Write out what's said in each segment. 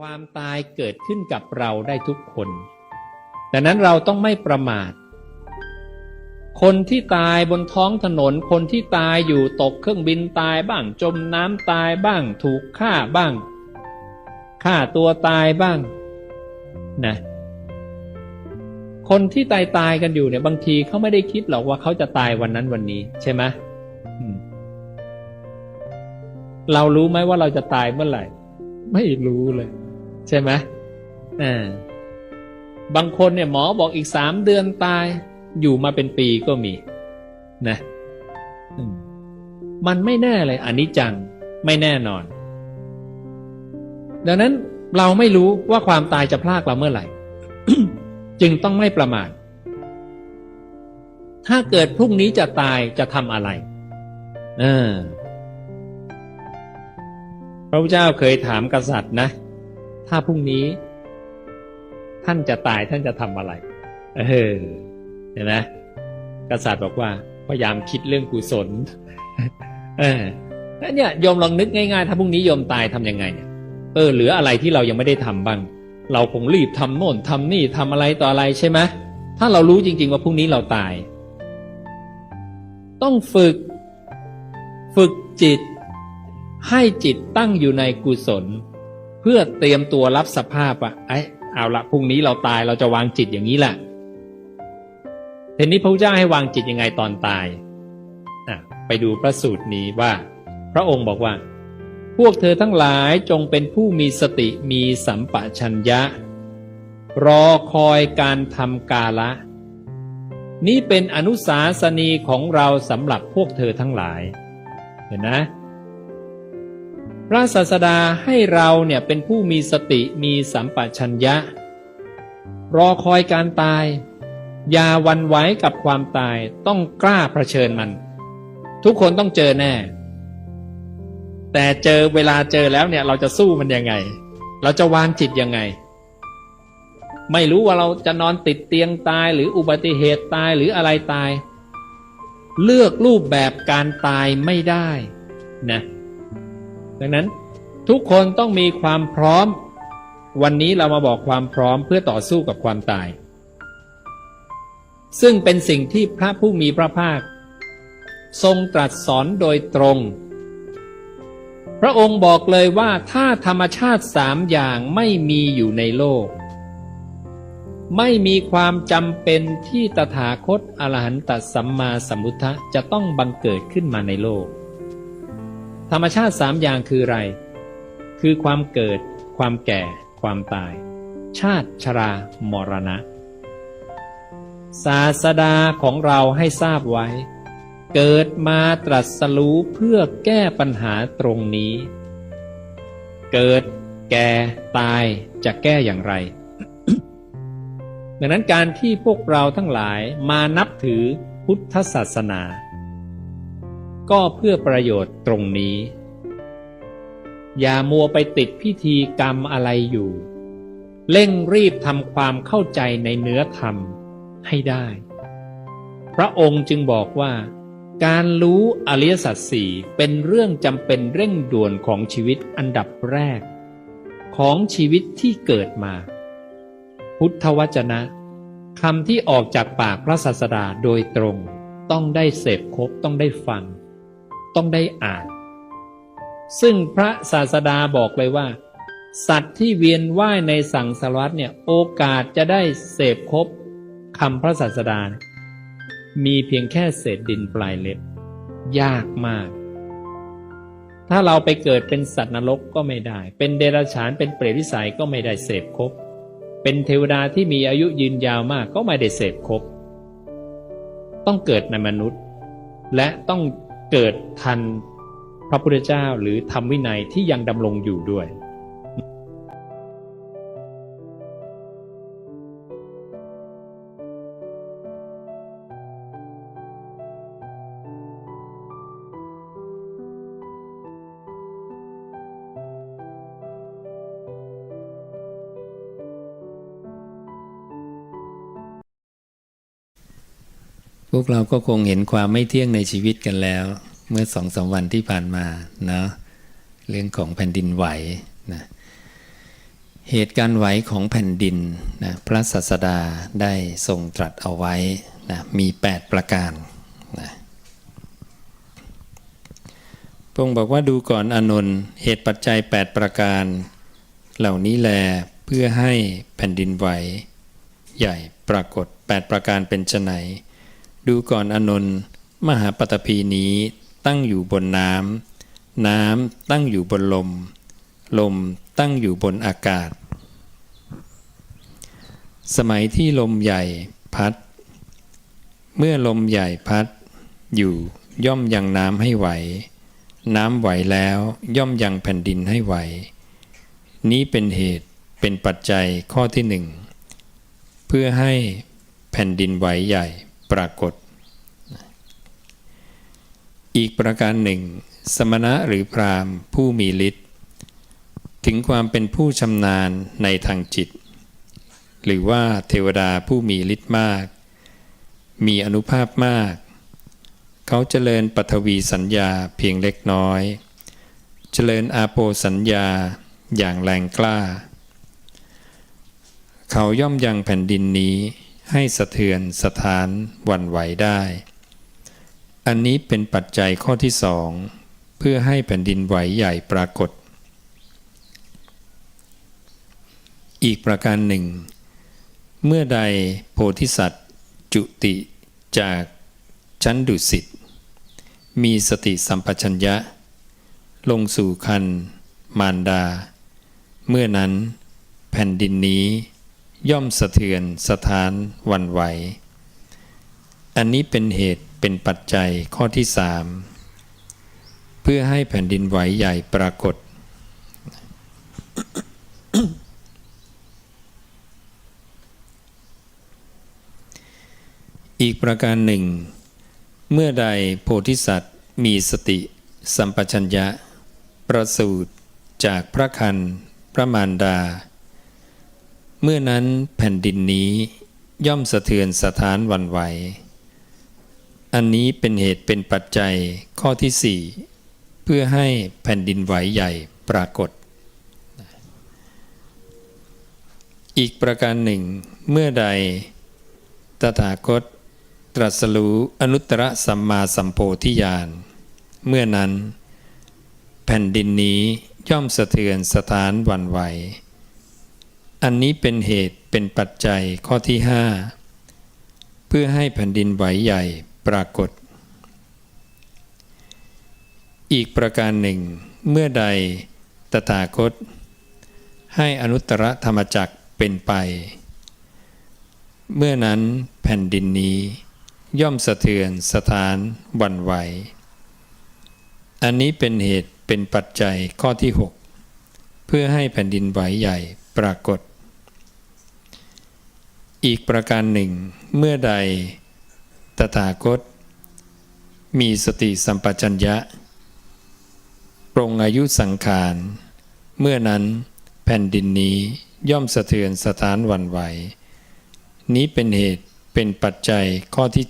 ความตายเกิดขึ้นกับเราได้ทุกคน ดังนั้นเราต้องไม่ประมาท คนที่ตายบนท้องถนน คนที่ตายอยู่ตกเครื่องบินตายบ้าง จมน้ำตายบ้าง ถูกฆ่าบ้าง ฆ่าตัวตายบ้าง นะ คนที่ตายตายกันอยู่เนี่ยบางทีเขาไม่ได้คิดหรอกว่าเขาจะตายวันนั้นวันนี้ ใช่ไหมเรารู้ไหมว่าเราจะตายเมื่อไหร่ ไม่รู้เลย ใช่ไหมอ่าบางคนเนี่ยหมอบอกอีกสามเดือนตาย อยู่มาเป็นปีก็มี นะมมันไม่แน่เลยอันนี้จังไม่แน่นอน ดังนั้นเราไม่รู้ว่าความตายจะพลากเราเมื่อไหร่ จึงต้องไม่ประมาทถ้าเกิดพรุ่งนี้จะตายจะทำอะไร เออพระพุทธเจ้าเคยถามกษัตริย์นะ ถ้าพรุ่งนี้ท่านจะตายท่านจะทำอะไร เออเห็นไหมกษัตริย์บอกว่า พยายามคิดเรื่องกุศล เออแล้วเนี่ยโยมลองนึกง่ายๆ ถ้าพรุ่งนี้โยมตายทำยังไงเนี่ย เออเหลืออะไรที่เรายังไม่ได้ทำบ้าง เราคงรีบทำโน่นทำนี่ทำอะไรต่ออะไรใช่ไหมถ้าเรารู้จริง ๆ ว่าพรุ่งนี้เราตาย ต้องฝึก ฝึกจิต ให้จิตตั้งอยู่ในกุศล เพื่อเตรียมตัวรับสภาพว่าไอ้เอาละพรุ่งนี้เราตายเราจะวางจิตอย่างนี้แหละทีนี้พระพุทธเจ้าให้วางจิตยังไงตอนตายอะไปดูพระสูตรนี้ว่า พระองค์บอกว่า พวกเธอทั้งหลายจงเป็นผู้มีสติมีสัมปชัญญะ รอคอยการทำกาละ นี้เป็นอนุสาสนีของเราสำหรับพวกเธอทั้งหลาย เห็นนะ ระศาสดาให้เราเนี่ยเป็นผู้มีสติมีสัมปชัญญะ รอคอยการตาย อย่าวันไหวกับความตายต้องกล้าเผชิญมัน ทุกคนต้องเจอแน่ แต่เจอเวลาเจอแล้วเนี่ยเราจะสู้มันยังไง เราจะวางจิตยังไง ไม่รู้ว่าเราจะนอนติดเตียงตายหรืออุบัติเหตุตายหรืออะไรตาย เลือกรูปแบบการตายไม่ได้นะ ดังนั้นทุกคนต้องมีความพร้อม วันนี้เรามาบอกความพร้อมเพื่อต่อสู้กับความตาย ซึ่งเป็นสิ่งที่พระผู้มีพระภาค ทรงตรัสสอนโดยตรง พระองค์บอกเลยว่าถ้าธรรมชาติสามอย่างไม่มีอยู่ในโลก ไม่มีความจำเป็นที่ตถาคตอรหันตสัมมาสัมพุทธะจะต้องบังเกิดขึ้นมาในโลก ธรรมชาติสามอย่างคืออะไร คือความเกิด ความแก่ ความตาย ชาติชรามรณะ ศาสดาของเราให้ทราบไว้ เกิดมาตรัสรู้เพื่อแก้ปัญหาตรงนี้ เกิด แก่ ตายจะแก้อย่างไรดังนั้นการที่พวกเราทั้งหลายมานับถือพุทธศาสนา ก็เพื่อประโยชน์ตรงนี้ อย่ามัวไปติดพิธีกรรมอะไรอยู่ เร่งรีบทำความเข้าใจในเนื้อธรรมให้ได้ พระองค์จึงบอกว่า การรู้อริยสัจสี่เป็นเรื่องจำเป็นเร่งด่วนของชีวิตอันดับแรก ของชีวิตที่เกิดมา พุทธวจนะคำที่ออกจากปากพระศาสดาโดยตรง ต้องได้เสพครบต้องได้ฟัง ต้องได้อ่าน ซึ่งพระศาสดาบอกเลยว่า สัตว์ที่เวียนว่ายในสังสารวัฏเนี่ยโอกาสจะได้เสพครบคำพระศาสดา มีเพียงแค่เศษดินปลายเล็บ ยากมาก ถ้าเราไปเกิดเป็นสัตว์นรกก็ไม่ได้ เป็นเดรัจฉานเป็นเปรตวิสัยก็ไม่ได้เสพครบเป็นเทวดาที่มีอายุยืนยาวมากก็ไม่ได้เสพครบ ต้องเกิดในมนุษย์ และต้อง เกิดทันพระพุทธเจ้าหรือธรรมวินัยที่ยังดำรงอยู่ด้วย พวกเราก็คงเห็นความไม่เที่ยงในชีวิตกันแล้ว เมื่อสองสามวันที่ผ่านมาเนาะเรื่องของแผ่นดินไหวนะเหตุการณ์ไหวของแผ่นดินนะพระศาสดาได้ทรงตรัสเอาไว้นะมี 8 ประการนะพระองค์บอกว่าดูก่อนอนนท์เหตุปัจจัย 8 ประการ เหล่านี้แลเพื่อให้แผ่นดินไหว ใหญ่ปรากฏ 8 ประการเป็นไน ดูก่อนอนนท์มหาปฐพีนี้ตั้งอยู่บนน้ำน้ำตั้งอยู่บนลม ลมตั้งอยู่บนอากาศ สมัยที่ลมใหญ่พัด เมื่อลมใหญ่พัด อยู่ย่อมยังน้ำให้ไหว น้ำไหวแล้วย่อมยังแผ่นดินให้ไหว นี้เป็นเหตุเป็นปัจจัยข้อที่หนึ่ง เพื่อให้แผ่นดินไหวใหญ่ ปรากฏ อีกประการหนึ่ง สมณะหรือพรามผู้มีฤทธิ์ถึงความเป็นผู้ชำนาญในทางจิต หรือว่าเทวดาผู้มีฤทธิ์มาก มีอนุภาพมาก เขาเจริญปฐวีสัญญาเพียงเล็กน้อย เจริญอาโปสัญญาอย่างแรงกล้า เขาย่อมยังแผ่นดินนี้ ให้สะเทือนสถานวันไหวได้ อันนี้เป็นปัจจัยข้อที่สองเพื่อให้แผ่นดินไหวใหญ่ปรากฏ อีกประการหนึ่ง เมื่อใดโพธิสัตว์ จุติจากชั้นดุสิต มีสติสัมปชัญญะ ลงสู่คันมารดา เมื่อนั้นแผ่นดินนี้ ย่อมสะเทือนสถานวันไหว อันนี้เป็นเหตุเป็นปัจจัยข้อที่สามเพื่อให้แผ่นดินไหวใหญ่ปรากฏ อีกประการหนึ่ง เมื่อใดโพธิสัตว์มีสติ สัมปชัญญะ ประสูติจากพระคันพระมารดา เมื่อนั้นแผ่นดินนี้ย่อมสะเทือนสถานวันไหว อันนี้เป็นเหตุเป็นปัจจัยข้อที่สี่เพื่อให้แผ่นดินไหวใหญ่ปรากฏ อีกประการหนึ่ง เมื่อใด ตถาคต ตรัสรู้อนุตตรสัมมาสัมโพธิญาณ เมื่อนั้น แผ่นดินนี้ย่อมสะเทือนสถานวันไหว อันนี้เป็นเหตุเป็นปัจจัยข้อที่ห้าเพื่อให้แผ่นดินไหวใหญ่ปรากฏ อีกประการหนึ่ง เมื่อใดตถาคต ให้อนุตตรธรรมจักเป็นไป เมื่อนั้นแผ่นดินนี้ ย่อมสะเทือนสถานวันไหว อันนี้เป็นเหตุเป็นปัจจัยข้อที่ 6 เพื่อให้แผ่นดินไหวใหญ่ปรากฏ อีกประการหนึ่ง เมื่อใด ตถาคต มีสติสัมปชัญญะปรงอายุสังขาร เมื่อนั้นแผ่นดินนี้ย่อมสะเทือนสถานวันไหว นี้เป็นเหตุเป็นปัจจัยข้อที่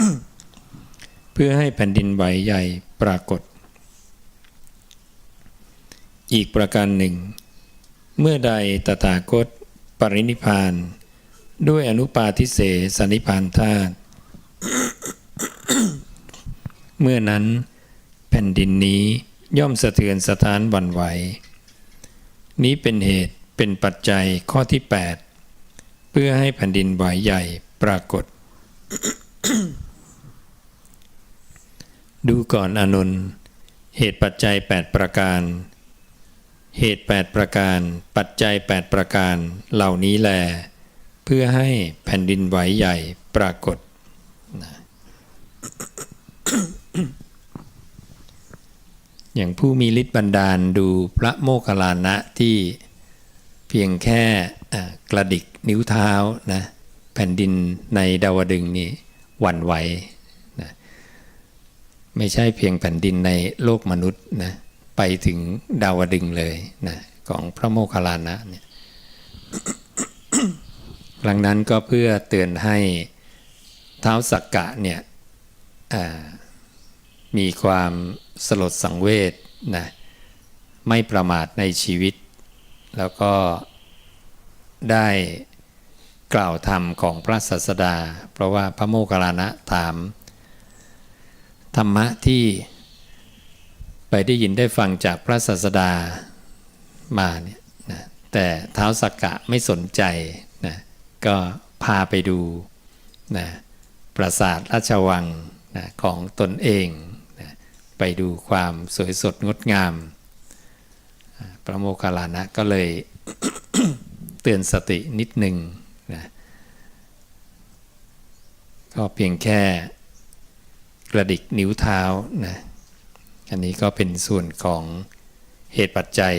7เพื่อให้แผ่นดินไหวใหญ่ปรากฏ อีกประการหนึ่ง เมื่อใดตถาคตปรินิพาน ด้วยอนุปาทิเสสนิพานธาตุเมื่อนั้น แผ่นดินนี้ย่อมสะเทือนสถานหวันไหว นี้เป็นเหตุเป็นปัจจัยข้อที่ 8 เพื่อให้แผ่นดินไหวใหญ่ปรากฏ ดูก่อนอานนเหตุปัจจัย 8 ประการ เหตุ 8 ประการ ปัจจัย 8 ประการ เหล่านี้แล เพื่อให้แผ่นดินไหวใหญ่ปรากฏนะอย่างผู้มีฤทธิ์บันดาลดูพระโมคคัลลานะที่เพียงแค่กระดิกนิ้วเท้านะแผ่นดินในดาวดึงนี่หวั่นไหวนะไม่ใช่เพียงแผ่นดินในโลกมนุษย์นะไปถึงดาวดึงเลยนะของพระโมคคัลลานะเนี่ย ครั้งนั้นก็เพื่อเตือนให้เท้าสักกะเนี่ยมีความสลดสังเวชนะไม่ประมาทในชีวิต แล้วก็ได้กล่าวธรรมของพระศาสดา เพราะว่าพระโมคคัลลานะถาม ธรรมะที่ไปได้ยินได้ฟังจากพระศาสดามาเนี่ยนะแต่เท้าสักกะไม่สนใจ ก็พาไปดูนะปราสาทราชวังนะของตนเองนะไปดูความสวยสดงดงาม พระโมคคัลลานะก็เลยเตือนสตินิดหนึ่งนะก็เพียงแค่กระดิกนิ้วเท้านะอันนี้ก็เป็นส่วนของเหตุปัจจัย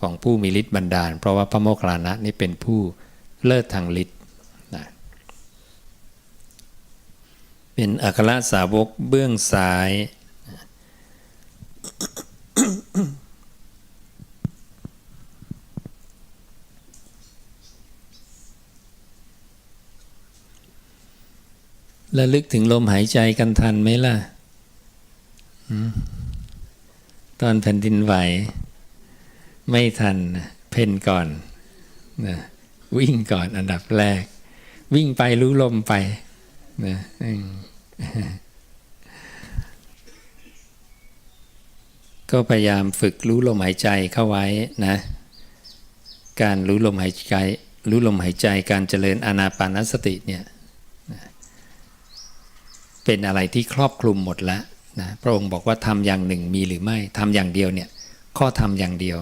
ของผู้มีฤทธิ์บันดาล เพราะว่าพระโมคคัลลานะนี่เป็นผู้ เลิศทางฤทธิ์นะเป็นอัครสาวกเบื้องซ้าย ระลึกถึงลมหายใจกันทันไหมล่ะ ตอนแผ่นดินไหว ไม่ทัน เพ่นก่อนนะ วิ่งก่อนอันดับแรก วิ่งไปรู้ลมไปนะก็พยายามฝึกรู้ลมหายใจเข้าไว้นะ การรู้ลมหายใจ รู้ลมหายใจการเจริญอานาปานสติเนี่ยเป็นอะไรที่ครอบคลุมหมดแล้วนะพระองค์บอกว่าทำอย่างหนึ่งมีหรือไม่ทำอย่างเดียวเนี่ยข้อทำอย่างเดียว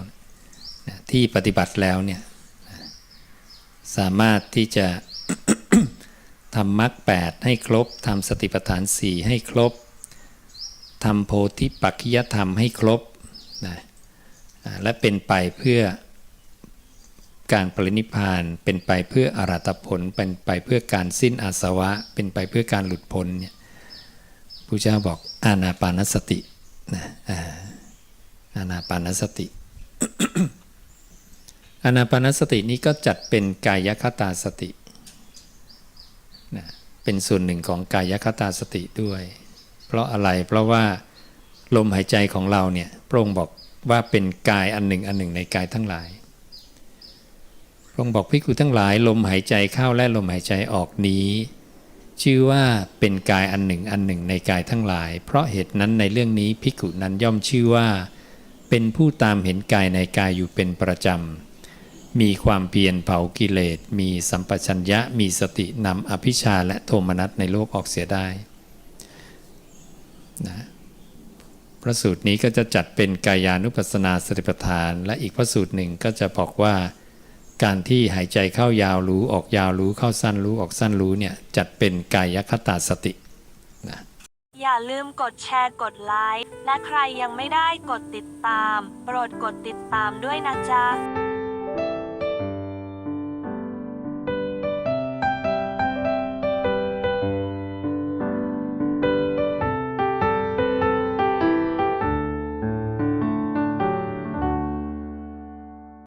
นะที่ปฏิบัติแล้วเนี่ย สามารถที่จะทำมรรคแปดให้ครบทำสติปัฏฐานสี่ให้ครบทำโพธิปักขิยธรรมให้ครบนะและเป็นไปเพื่อการปรินิพานเป็นไปเพื่ออรัตผล เป็นไปเพื่อการสิ้นอาสวะ เป็นไปเพื่อการหลุดพ้นเนี่ยพระเจ้าบอกอานาปานสตินะอาอานาปานสติ อนาปานสตินี้ก็จัดเป็นกายคตาสตินะเป็นส่วนหนึ่งของกายคตาสติด้วย เพราะอะไรเพราะว่าลมหายใจของเราเนี่ยพระองค์บอกว่าเป็นกายอันหนึ่งอันหนึ่งในกายทั้งหลาย พระองค์บอกพิกุทั้งหลาย ลมหายใจเข้าและลมหายใจออกนี้ ชื่อว่าเป็นกายอันหนึ่งอันหนึ่งในกายทั้งหลาย เพราะเหตุนั้นในเรื่องนี้ภิกุนั้นย่อมชื่อว่า เป็นผู้ตามเห็นกายในกายอยู่เป็นประจำ มีความเพียรเผากิเลส มีสัมปชัญญะ มีสตินำอภิชาและโทมนัสในโลกออกเสียได้นะพระสูตรนี้ก็จะจัดเป็นกายานุปัสสนาสติปัฏฐาน และอีกพระสูตรหนึ่งก็จะบอกว่า การที่หายใจเข้ายาวรู้ออกยาวรู้เข้าสั้นรู้ออกสั้นรู้เนี่ยจัดเป็นกายคตาสติอย่าลืมกดแชร์กดไลค์และใครยังไม่ได้กดติดตาม โปรดกดติดตามด้วยนะจ๊ะ